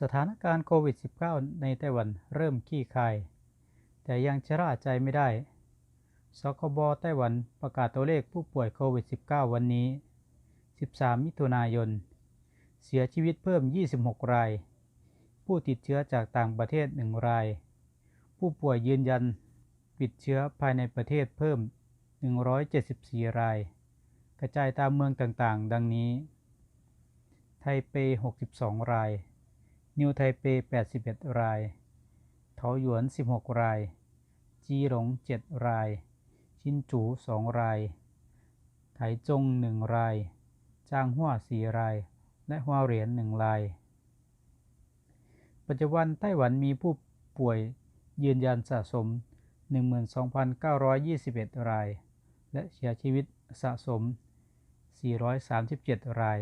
สถานการณ์โควิด -19 ในไต้หวันเริ่มคลี่คาย แต่ยังชะล่าใจไม่ได้ สคบไต้หวันประกาศตัวเลขผู้ป่วยโควิด -19 วันนี้ 13 มิถุนายน เสียชีวิตเพิ่ม 26 ราย ผู้ติดเชื้อจากต่างประเทศ 1 ราย ผู้ป่วยยืนยันติดเชื้อภายในประเทศเพิ่ม 174 ราย กระจายตามเมืองต่างๆ ดังนี้ ไทเป 62 ราย นิวไทเป 81 ราย เถาหยวน 16 ราย จีหลง 7 ราย ชินจู 2 ราย ไถจง 1 ราย จางฮั่ว4ราย และฮัวเหรียญ 1 ราย ปัจจุบันไต้หวันมีผู้ป่วยยืนยันสะสม 12,921 ราย และเสียชีวิตสะสม 437 ราย